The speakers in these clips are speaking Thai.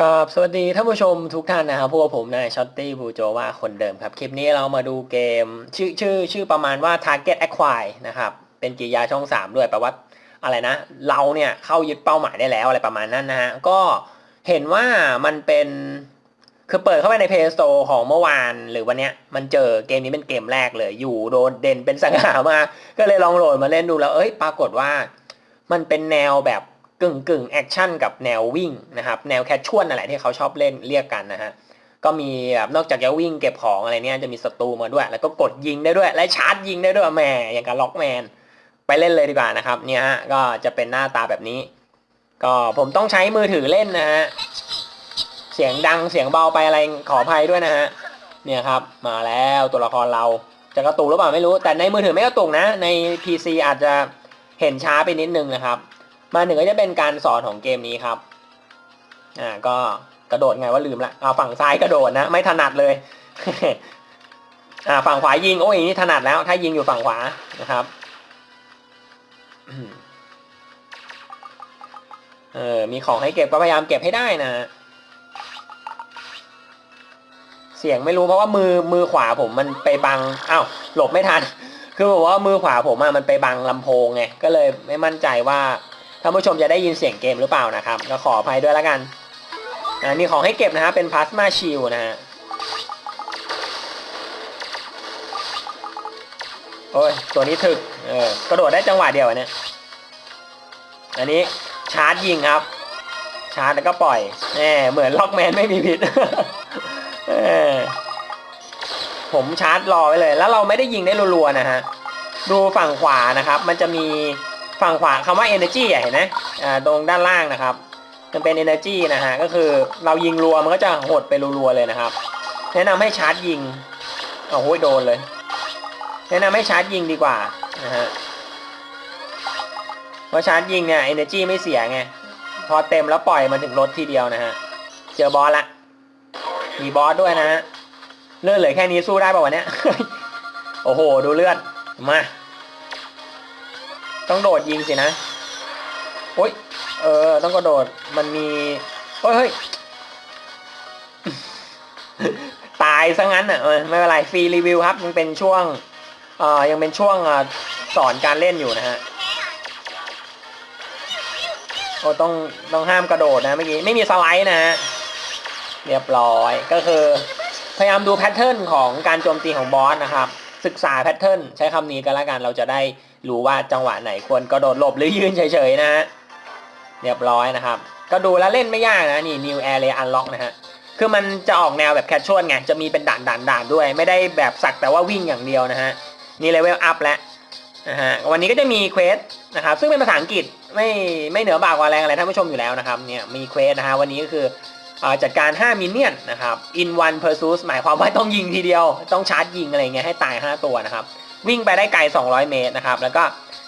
กับสวัสดีท่านผู้ชมทุกท่านนะครับพวกผมนายช็อตตี้บูโจว่าคนเดิมครับ คลิปนี้เรามาดูเกม ชื่อชื่อชื่อประมาณว่า Target Acquire นะครับ เป็นกิริยาช่อง 3 ด้วยแปลว่าอะไรนะ เราเนี่ยเข้ายึดเป้าหมายได้แล้วอะไรประมาณนั้นนะฮะ ก็เห็นว่ามันเป็น คือเปิดเข้าไปใน Play Store ของเมื่อวานหรือวันเนี้ยมันเจอเกมนี้เป็นเกมแรกเลย อยู่โดนเด่นเป็นสง่ามาก็เลยลองโหลดมาเล่นดูแล้ว เอ้ย ปรากฏว่า มันเป็นแนวแบบ กึ่งกึ่งแอคชั่นกับแนววิ่งนะครับแนวแคชชวลอะไรที่เขาชอบเล่นเรียกกันนะฮะก็มีแบบนอกจากจะวิ่งเก็บของอะไรเนี่ยจะมีศัตรูมาด้วย แล้วก็กดยิงได้ด้วย และชาร์จยิงได้ด้วยแหมอย่างกับล็อกแมนไปเล่นเลยดีกว่านะครับเนี่ยฮะก็จะเป็นหน้าตาแบบนี้ ก็ผมต้องใช้มือถือเล่นนะฮะเสียงดังเสียงเบาไปอะไรขออภัยด้วยนะฮะเนี่ยครับมาแล้วตัวละครเราจะกระตุกหรือเปล่าไม่รู้ แต่ในมือถือไม่กระตุกนะ ใน PC อาจจะเห็นช้าไปนิดนึงนะครับ มาหนึ่งก็จะเป็นการสอนของเกมนี้ครับ อ่า ก็กระโดดไงว่าลืมละเอาฝั่งซ้ายกระโดดนะ ไม่ถนัดเลย อ่า ฝั่งขวายิงโอ้ยนี่ถนัดแล้ว ถ้ายิงอยู่ฝั่งขวานะครับเออ มีของให้เก็บก็พยายามเก็บให้ได้นะ เสียงไม่รู้เพราะว่ามือมือขวาผมมันไปบังอ้าวหลบไม่ทัน คือบอกว่ามือขวาผมอะมันไปบังลำโพงไง ก็เลยไม่มั่นใจว่า ท่านผู้ชมจะได้ยินเสียงเกมหรือเปล่านะครับก็ขออภัยด้วยแล้วกันอ่ามีของให้เก็บนะฮะเป็นพลาสมาชิลนะฮะโอ้ยตัวนี้ถึกเออกระโดดได้จังหวะเดียวอันเนี้ยอันนี้ชาร์จยิงครับ ชาร์จแล้วก็ปล่อยแหมเหมือนล็อกแมนไม่มีพิษผมชาร์จรอไว้เลย แล้วเราไม่ได้ยิงได้รัวๆนะฮะดูฝั่งขวานะครับ มันจะมี ฝั่งขวาคำว่า energy เห็นไหมอ่าตรงด้านล่างนะครับมันเป็น energy นะฮะก็คือเรายิงรัวมันก็จะหดไปรัวๆเลยนะครับ แนะนำให้ชาร์จยิงโอ้โหโดนเลย แนะนำให้ชาร์จยิงดีกว่านะฮะเพราะชาร์จยิงเนี่ย energy ไม่เสียไงพอเต็มแล้วปล่อยมันถึงลดทีเดียวนะฮะเจอบอสละมีบอสด้วยนะฮะเลือดเหลือแค่นี้สู้ได้ป่าววันเนี้ย โอ้โห ดูเลือด มา ต้องโดดยิงสินะโอ้ยเออ ต้องกระโดดมันมีเฮ้ยเฮ้ยตายซะงั้นอะไม่เป็นไรฟรีรีวิวครับยังเป็นช่วงเอ่อยังเป็นช่วงอสอนการเล่นอยู่นะฮะโอ้ต้องต้องห้ามกระโดดนะเมื่อกี้ไม่มีสไลด์นะฮะเรียบร้อยก็คือ พยายามดูแพทเทิร์นของการโจมตีของบอสนะครับ ศึกษาแพทเทิร์นใช้คำนี้กันแล้วกันเราจะได้รู้ว่าจังหวะไหนควรกระโดดหลบหรือยืนเฉยๆนะฮะเรียบร้อยนะครับ ก็ดูแล้วเล่นไม่ยากนะนี่ New Area Unlock นะฮะคือมันจะออกแนวแบบแคชชวลไงจะมีเป็นด่านด่านด่านด้วย ไม่ได้แบบสักแต่ว่าวิ่งอย่างเดียวนะฮะนี่เลเวลอัพแล้วนะฮะวันนี้ก็จะมีเควสนะครับซึ่งเป็นภาษาอังกฤษไม่ไม่เหนือบากว่าแรงอะไรท่านผู้ชมอยู่แล้วนะครับเนี่ยมีเควสนะฮะวันนี้ก็คือ จัดการ 5 มินเนี่ยนนะครับ in one pursuit หมายความว่าต้องยิงทีเดียว ต้องชาร์จยิงอะไรเงี้ยให้ตาย 5 ตัวนะครับ วิ่งไปได้ไกล 200 เมตรนะครับ แล้วก็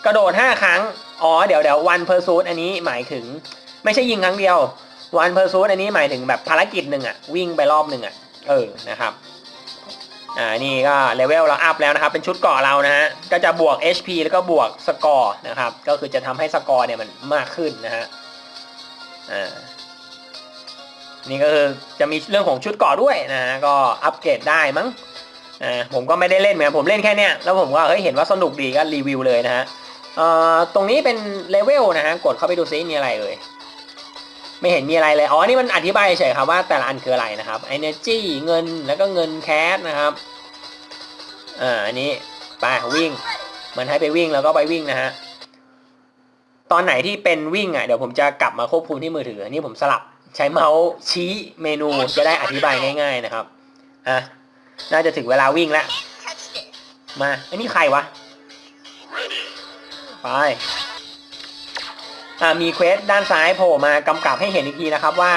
กระโดด 5 ครั้ง อ๋อ เดี๋ยวเดี๋ยว one pursuit อันนี้หมายถึงไม่ใช่ยิงครั้งเดียว one pursuit อันนี้หมายถึงแบบภารกิจหนึ่งอะวิ่งไปรอบหนึ่งอะเออ นะครับ อ่า นี่ก็เลเวลเราอัพแล้วนะครับ เป็นชุดเกาะเรานะฮะ ก็จะบวก HP แล้วก็บวกสกอร์นะครับ ก็คือจะทำให้สกอร์เนี่ยมันมากขึ้นนะฮะ อ่า นี่ก็คือจะมีเรื่องของชุดเกาะด้วยนะก็อัปเกรดได้มั้งอ่าผมก็ไม่ได้เล่นเหมือนผมเล่นแค่เนี้ยแล้วผมก็เฮ้ยเห็นว่าสนุกดีก็รีวิวเลยนะฮะเอ่อตรงนี้เป็นเลเวลนะฮะกดเข้าไปดูซิมีอะไรเอ่ยไม่เห็นมีอะไรเลยอ๋อนี่มันอธิบายเฉยครับว่าแต่ละอันคืออะไรนะครับ energy เงินแล้วก็เงินแคสนะครับอ่าอันนี้ไปวิ่ง มันให้ไปวิ่งแล้วก็ไปวิ่งนะฮะตอนไหนที่เป็นวิ่งอะเดี๋ยวผมจะกลับมาควบคุมที่มือถืออันนี้ผมสลับ ใช้เมาส์ชี้เมนูจะได้อธิบายง่าย ๆนะครับ อะ น่าจะถึงเวลาวิ่งแล้ว มาไอันนี้ใครวะ ไป อ่ามีเควสด้านซ้ายโผล่มากำกับให้เห็นอีกทีนะครับว่า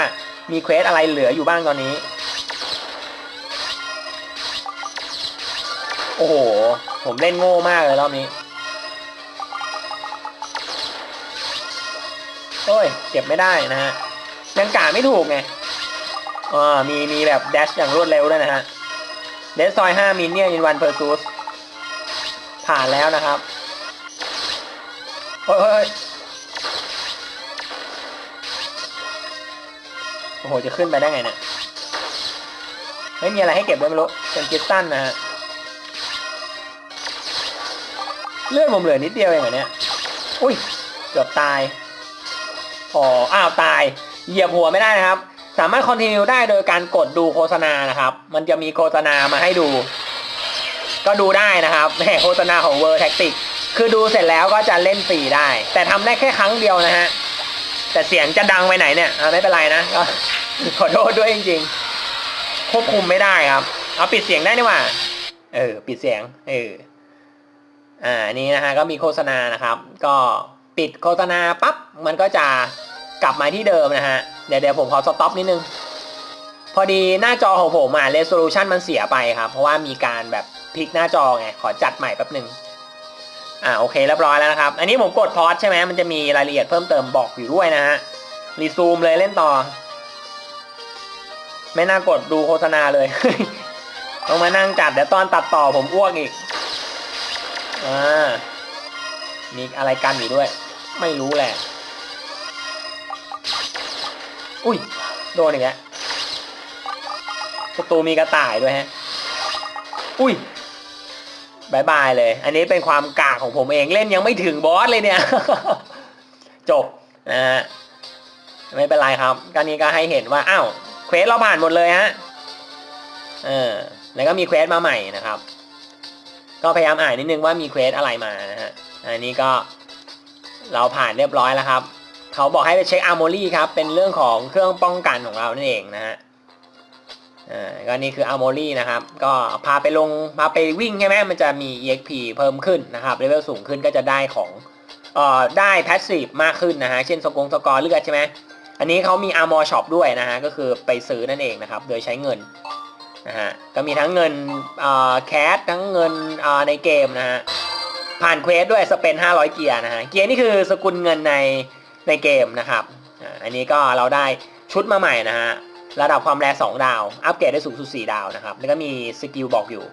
มีเควสอะไรเหลืออยู่บ้างตอนนี้ โอ้โห ผมเล่นโง่มากเลยรอบนี้โอ้ย เก็บไม่ได้นะฮะ ยังกาไม่ถูกไงอ่ามีมีแบบแดชอย่างรวดเร็วด้วยนะฮะเดสซอย5มินเนี่ยอินวันเพอร์ซูสผ่านแล้วนะครับโอ้ยโอ้ยโอ้โห จะขึ้นไปได้ไงเนี่ยไม่มีอะไรให้เก็บด้วยไม่รู้เป็นกิตตันนะฮะเลือดผมเหลือนิดเดียวเองเหรอเนี่ย อุ้ย เกือบตาย อ๋อ อ้าว ตาย เหยียบหัวไม่ได้นะครับ สามารถคอนติเนียได้โดยการกดดูโฆษณานะครับ มันจะมีโฆษณามาให้ดู ก็ดูได้นะครับแหมโฆษณาของ World Tactics คือดูเสร็จแล้วก็จะเล่นฟรีได้ แต่ทำได้แค่ครั้งเดียวนะฮะแต่เสียงจะดังไปไหนเนี่ยไม่เป็นไรนะขอโทษด้วยจริง ๆ ควบคุมไม่ได้ครับ เอาปิดเสียงได้นี่หว่า เออ ปิดเสียง เอออ่านนี้นะฮะก็มีโฆษณานะครับ ก็ปิดโฆษณาปั๊บมันก็จะ กลับมาที่เดิมนะฮะ เดี๋ยวเดี๋ยวผมขอสต็อปนิดนึง พอดีหน้าจอของผมอะเร s o ลูชันมันเสียไปครับ เพราะว่ามีการแบบพลิกหน้าจอไง ขอจัดใหม่แป๊บหนึ่งอ่าโอเคเรียบร้อยแล้วนะครับ อันนี้ผมกดพอสใช่ไหมมันจะมีรายละเอียดเพิ่มเติมบอกอยู่ด้วยนะฮะ รีซูมเลยเล่นต่อ ไม่น่ากดดูโฆษณาเลย ต้องมานั่งจัดเดี๋ยวตอนตัดต่อผมอ้วกอีก อ่า มีอะไรกันอยู่ด้วย ไม่รู้แหละ อุ้ย โดนอีกแล้วประตูมีกระต่ายด้วยฮะ อุ้ยบายบายเลย อันนี้เป็นความกากของผมเองเล่นยังไม่ถึงบอสเลยเนี่ย จบนะฮะไม่เป็นไรครับการนี้ก็ให้เห็นว่า อ้าว เควสเราผ่านหมดเลยฮะ เออ แล้วก็มีเควสมาใหม่นะครับ ก็พยายามอ่านนิดนึงว่ามีเควสอะไรมานะฮะ อันนี้ก็เราผ่านเรียบร้อยแล้วครับ เขาบอกให้ไปเช็คอาร์โมรี่ครับ เป็นเรื่องของเครื่องป้องกันของเรานั่นเองนะฮะอ่าก็นี่คืออาร์โมรี่นะครับ ก็พาไปลงพาไปวิ่งใช่ไหมมันจะมี EXP เพิ่มขึ้นนะครับเลเวลสูงขึ้นก็จะได้ของเอ่อได้แพสซีฟมากขึ้นนะฮะ เช่นสกงสกอร์เลือดใช่ไหมอันนี้เขามี Armor Shop ด้วยนะฮะ ก็คือไปซื้อนั่นเองนะครับ โดยใช้เงินนะฮะ ก็มีทั้งเงินเอ่อแคสทั้งเงินเอ่อในเกมนะฮะ ผ่านเควสด้วยสเปน500 เกียร์นะฮะ เกียร์นี่คือสกุลเงินใน ในเกมนะครับอันนี้ก็เราได้ชุดมาใหม่นะฮะระดับความแรง2ดาว อัปเกรดได้สูงสุด 4 ดาวนะครับ แล้วก็มีสกิลบอกอยู่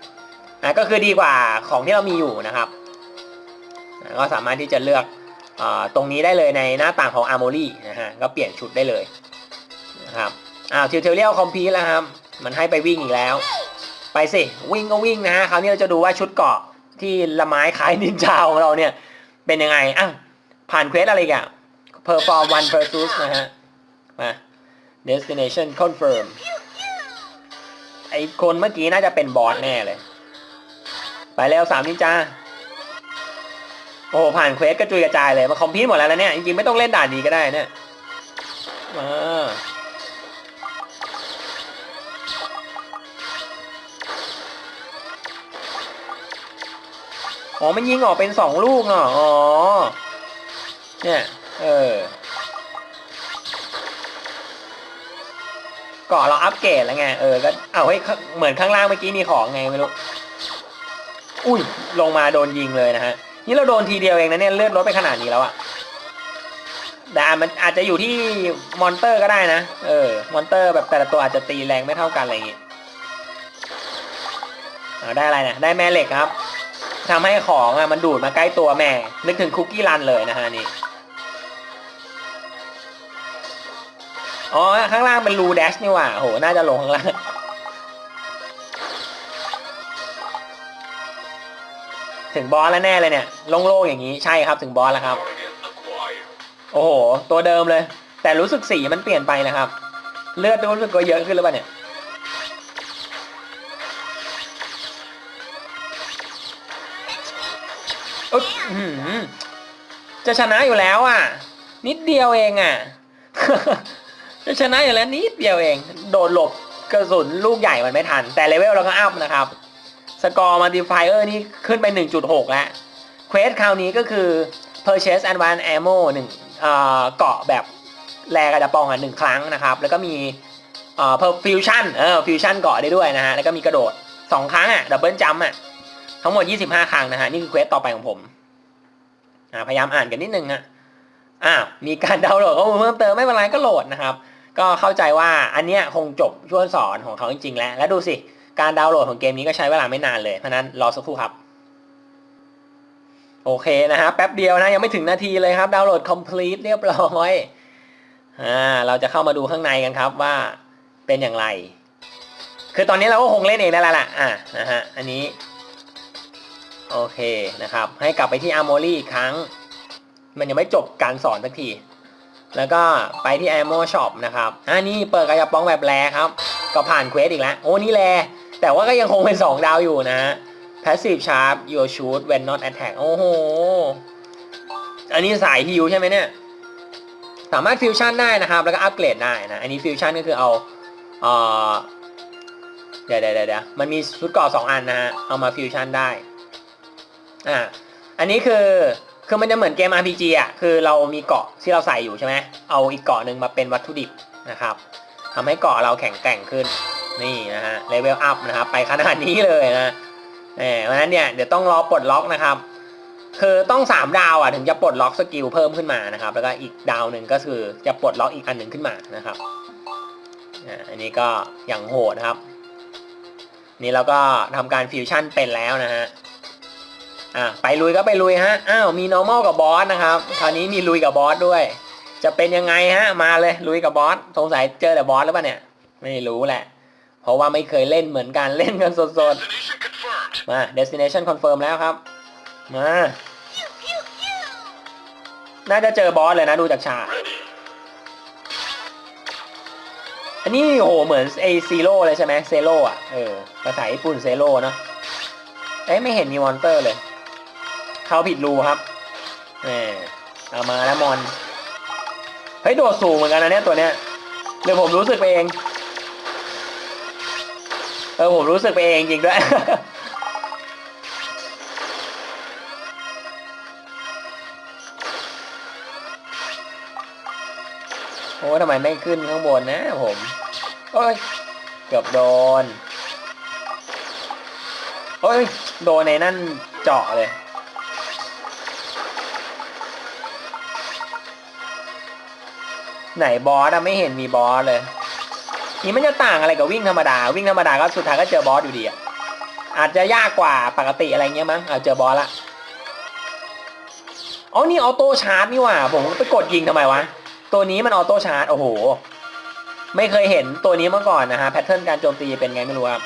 นะก็คือดีกว่าของที่เรามีอยู่นะครับนะก็สามารถที่จะเลือกอตรงนี้ได้เลยในหน้าต่างของ Armory นะฮะก็เปลี่ยนชุดได้เลยนะครับอ้าวทิวเทเรียลคอมพีแล้วครับ มันให้ไปวิ่งอีกแล้ว ไปสิวิ่งก็วิ่งนะฮะคราวนี้เราจะดูว่าชุดเกาะที่ละไม้คล้ายนินจาของเราเนี่ยเป็นยังไงอะผ่านเควสอะไรกัน perform one pursuit นะฮะ มา destination confirm ไอคนเมื่อกี้น่าจะเป็นบอสแน่เลย ไปแล้วสามนินจา โอ้โหผ่านเควสกระจุยกระจายเลย มาคอมพิวหมดแล้วนะเนี่ย จริงๆ ไม่ต้องเล่นด่านนี้ก็ได้เนี่ย มาอ๋อ มันยิงออกเป็นสองลูกเนาะ อ๋อ เนี่ย เออเกาะเราอัปเกรดแล้วไง เออ ก็ เอาให้เหมือนข้างล่างเมื่อกี้มีของไงไม่รู้ อุ้ย ลงมาโดนยิงเลยนะฮะ นี่เราโดนทีเดียวเองนะเนี่ย เลือดลดไปขนาดนี้แล้วอะแต่มันอาจจะอยู่ที่มอนเตอร์ก็ได้นะ เออ มอนเตอร์แบบแต่ละตัวอาจจะตีแรงไม่เท่ากันอะไรอย่างงี้เอาได้อะไรนะ ได้แม่เหล็กครับทำให้ของอะมันดูดมาใกล้ตัวแม่ นึกถึงคุกกี้รันเลยนะฮะนี่ อ๋อ ข้างล่างเป็นรูแดชนี่หว่าโห น่าจะลงข้างล่างถึงบอสแล้วแน่เลยเนี่ยโล่งๆอย่างนี้ใช่ครับถึงบอสแล้วครับ โอ้โห ตัวเดิมเลย แต่รู้สึกสีมันเปลี่ยนไปนะครับ เลือดรู้สึกก็เยอะขึ้นหรือเปล่าเนี่ยอึ๊บอื้อหือจะชนะอยู่แล้วอะ นิดเดียวเองอะ ชนะอยู่แล้วนิดเดียวเอง โดนหลบกระสุนลูกใหญ่มันไม่ทัน แต่เลเวลเราก็อัพนะครับ สกอร์มัลติฟายเออร์นี่ขึ้นไป 1.6 แล้ว เควสคราวนี้ก็คือ purchase advanced ammo หนึ่งเกาะแบบแรกระจะปองอะหนึ่งครั้งนะครับ แล้วก็มีเอ่อ fusion เออ fusion เกาะได้ด้วยนะฮะ แล้วก็มีกระโดด 2 ครั้งอะดับเบิลจัมอะ ทั้งหมด 25 ครั้งนะฮะ นี่คือเควสต่อไปของผมพยายามอ่านกันนิดนึงอะอ่ามีการดาวน์โหลดข้อมูลเพิ่มเติมไม่เป็นไรก็โหลดนะครับ ก็เข้าใจว่าอันเนี้ยคงจบช่วงสอนของเขาจริงๆ แล้ว แล้วดูสิ การดาวน์โหลดของเกมนี้ก็ใช้เวลาไม่นานเลย เพราะนั้นรอสักครู่ครับ โอเคนะฮะแป๊บเดียวนะ ยังไม่ถึงนาทีเลยครับ ดาวน์โหลด complete เรียบร้อยอ่าเราจะเข้ามาดูข้างในกันครับว่าเป็นอย่างไร คือตอนนี้เราก็คงเล่นเองได้แล้วล่ะอ่านะฮะอันนี้ โอเคนะครับ ให้กลับไปที่อาร์โมรี่อีกครั้ง มันยังไม่จบการสอนสักที แล้วก็ไปที่ Ammo Shop นะครับอ่านี่เปิดกระยับป๋องแบบแรครับ ก็ผ่านเควสอีกแล้ว โอ้นี่แลแต่ว่าก็ยังคงเป็น 2 ดาวอยู่นะ Passive Sharp Your Shoot When Not Attack โอ้โห อันนี้สายฮิวใช่ไหมเนี่ย สามารถฟิวชั่นได้นะครับ แล้วก็อัปเกรดได้นะ อันนี้ฟิวชั่นก็คือเอาเอ่อเดี๋ยวเดี๋ยวเดี๋ยวมันมีชุดกราะสองอันนะฮะ เอามาฟิวชั่นได้ อ่า อันนี้คือ คือมันจะเหมือนเกม RPG อะ คือเรามีเกาะที่เราใส่อยู่ใช่ไหมเอาอีกเกาะหนึ่งมาเป็นวัตถุดิบนะครับทำให้เกาะเราแข็งแกร่งขึ้น นี่นะฮะ เลเวลอัพนะครับ ไปขนาดนี้เลยนะเออเพราะฉะนั้นเนี่ยเดี๋ยวต้องรอปลดล็อกนะครับ คือต้อง3ดาวอะถึงจะปลดล็อกสกิลเพิ่มขึ้นมานะครับ แล้วก็อีกดาวหนึ่งก็คือจะปลดล็อกอีกอันหนึ่งขึ้นมานะครับ อันนี้ก็อย่างโหดครับ นี่เราก็ทำการฟิวชั่นเป็นแล้วนะฮะ อะไปลุยก็ไปลุยฮะอ้าวมี normal กับบอสนะครับคราวนี้มีลุยกับบอสด้วย จะเป็นยังไงฮะมาเลยลุยกับบอสสงสัยเจอแต่บอสหรือเปล่าเนี่ย ไม่รู้แหละ เพราะว่าไม่เคยเล่นเหมือนกันเล่นกันสดๆมา destination confirm แล้วครับ มาน่าจะเจอบอสเลยนะดูจากฉากอันนี้โหเหมือนไอซีโร่เลยใช่ไหมเซโร่อะเออภาษาญี่ปุ่นเซโร่เนาะเอ้ไม่เห็นมีมอนเตอร์เลย เข้าผิดรูครับแหมเอามาแล้วมอน เฮ้ย โดดสูงเหมือนกันนะเนี่ยตัวเนี้ยหรือผมรู้สึกไปเอง เออผมรู้สึกไปเองจริงด้วย โอ้ทำไมไม่ขึ้นข้างบนนะผมโอ้ย เกือบโดนโอ้ย โดนในนั่นเจาะเลย ไหนบอสอะไม่เห็นมีบอสเลย นี่มันจะต่างอะไรกับวิ่งธรรมดา วิ่งธรรมดาก็สุดท้ายก็เจอบอสอยู่ดีอะอาจจะยากกว่าปกติอะไรเงี้ยมั้งเอาเจอบอสละอ๋อนี่ออโต้ชาร์จนี่หว่า ผมไปกดยิงทำไมวะ ตัวนี้มันออโต้ชาร์จโอ้โห ไม่เคยเห็นตัวนี้มาก่อนนะฮะแพทเทิร์นการโจมตีเป็นไงไม่รู้ครับ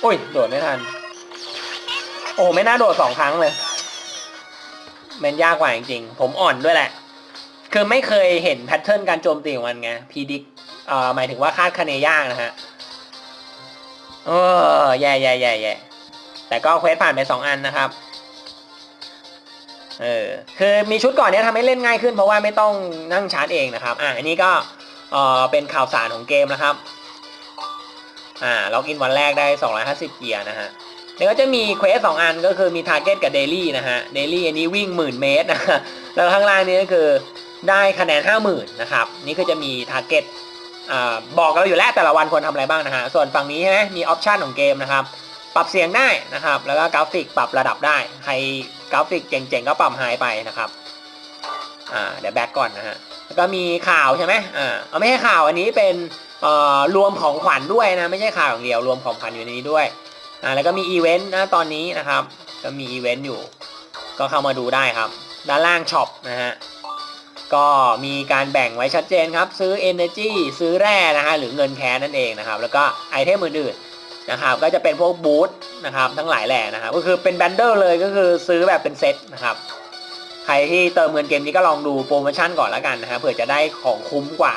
โอ้ยโดดไม่ทัน โอ้ไม่น่าโดดสองครั้งเลย มันยากกว่าจริงๆ ผมอ่อนด้วยแหละ คือไม่เคยเห็นแพทเทิร์นการโจมตีของมันไงพีดิกเอ่อหมายถึงว่าคาดคะเนยากนะฮะเออแย่แย่แย่แย่แต่ก็เควสผ่านไปสองอันนะครับ เออ คือมีชุดก่อนเนี้ยทำให้เล่นง่ายขึ้นเพราะว่าไม่ต้องนั่งชาร์จเองนะครับ อะ อันนี้ก็ เออเป็นข่าวสารของเกมนะครับ อ่า ล็อกอินวันแรกได้ 250 เกียร์นะฮะเดี๋ยวก็จะมีเควสสองอันก็คือมีทาร์เก็ตกับเดลี่นะฮะ เดลี่อันนี้วิ่งหมื่นเมตรนะฮะแล้วข้างล่างนี้ก็คือ ได้คะแนน 50,000นะครับ นี่คือจะมีทาร์เก็ตอ่าบอกเราอยู่แล้วแต่ละวันควรทำอะไรบ้างนะฮะ ส่วนฝั่งนี้ใช่ไหมมีออปชันของเกมนะครับ ปรับเสียงได้นะครับ แล้วก็กราฟิกปรับระดับได้ ใครกราฟิกเจ๋งๆ ก็ปรับไฮไปนะครับ อ่า เดี๋ยวแบ็กก่อนนะฮะ แล้วก็มีข่าวใช่ไหมอ่าเอาไม่ใช่ข่าวอันนี้เป็นรวมของขวัญด้วยนะ ไม่ใช่ข่าวอย่างเดียวรวมของขวัญอยู่ในนี้ด้วย อ่า แล้วก็มีอีเวนต์นะตอนนี้นะครับ ก็มีอีเวนต์อยู่ ก็เข้ามาดูได้ครับ ด้านล่างช็อปนะฮะ ก็มีการแบ่งไว้ชัดเจนครับ ซื้อ Energy ซื้อแร่นะฮะหรือเงินแคสนั่นเองนะครับ แล้วก็ไอเทมอื่นๆนะครับก็จะเป็นพวกบูธนะครับทั้งหลายแหล่นะครับก็คือเป็นแบนเดอร์เลยก็คือซื้อแบบเป็นเซตนะครับใครที่เติมเงินเกมนี้ก็ลองดูโปรโมชั่นก่อนแล้วกันนะครับเผื่อจะได้ของคุ้มกว่า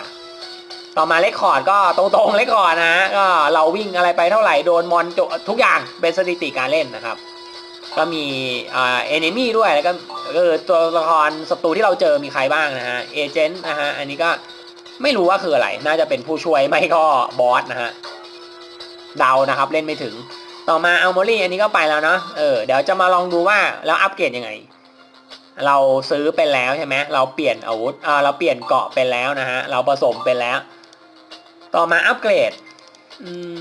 ต่อมาเลคคอร์ดก็ตรงๆเลคคอร์ดนะฮะก็เราวิ่งอะไรไปเท่าไหร่โดนมอนโจทุกอย่างเป็นสถิติการเล่นนะครับ ก็มีอ่าเอนิมี่ด้วยแล้วก็คือตัวละครศัตรูที่เราเจอมีใครบ้างนะฮะเอเจนต์นะฮะอันนี้ก็ไม่รู้ว่าคืออะไร น่าจะเป็นผู้ช่วยไม่ก็บอสนะฮะเดานะครับเล่นไม่ถึง ต่อมาอัลโมลี่อันนี้ก็ไปแล้วเนาะเออเดี๋ยวจะมาลองดูว่าแล้วอัปเกรดยังไง เราซื้อเป็นแล้วใช่ไหมเราเปลี่ยนอาวุธอ่าเราเปลี่ยนเกาะเป็นแล้วนะฮะเราผสมเป็นแล้ว ต่อมาอัปเกรด อืม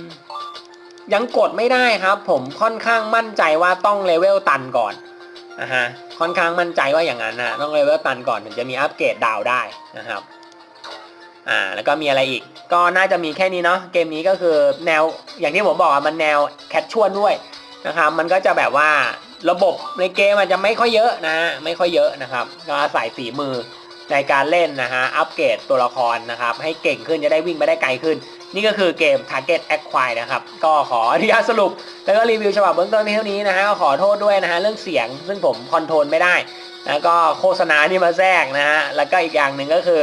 ยังกดไม่ได้ครับ ผมค่อนข้างมั่นใจว่าต้องเลเวลตันก่อนนะฮะค่อนข้างมั่นใจว่าอย่างนั้นนะต้องเลเวลตันก่อนถึงจะมีอัปเกรดดาวได้นะครับอ่าแล้วก็มีอะไรอีก ก็น่าจะมีแค่นี้เนาะเกมนี้ก็คือแนวอย่างที่ผมบอกอะมันแนวแคชชวลด้วยนะครับมันก็จะแบบว่าระบบในเกมอาจจะไม่ค่อยเยอะนะไม่ค่อยเยอะนะครับก็อาศัยฝีมือในการเล่นนะฮะอัปเกรดตัวละครนะครับให้เก่งขึ้นจะได้วิ่งไปได้ไกลขึ้น นี่ก็คือเกม Target Acquire นะครับ ก็ขออนุญาตสรุป แล้วก็รีวิวฉบับเบื้องต้นเพียงเท่านี้นะฮะขอโทษด้วยนะฮะเรื่องเสียงซึ่งผมคอนโทรลไม่ได้ แล้วก็โฆษณาที่มาแทรกนะฮะแล้วก็อีกอย่างหนึ่งก็คือ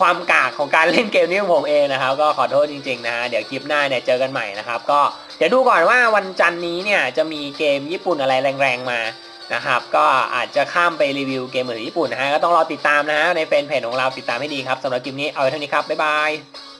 ความกากของการเล่นเกมนี้ของผมเองนะครับ ก็ขอโทษจริงๆนะฮะเดี๋ยวคลิปหน้าเนี่ยเจอกันใหม่นะครับ ก็เดี๋ยวดูก่อนว่าวันจันนี้เนี่ยจะมีเกมญี่ปุ่นอะไรแรงๆมานะครับก็อาจจะข้ามไปรีวิวเกมมือถือญี่ปุ่นนะฮะก็ต้องรอติดตามนะฮะในแฟนเพจของเราติดตามให้ดีครับสำหรับคลิปนี้เอาไว้เท่านี้ครับบ๊ายบาย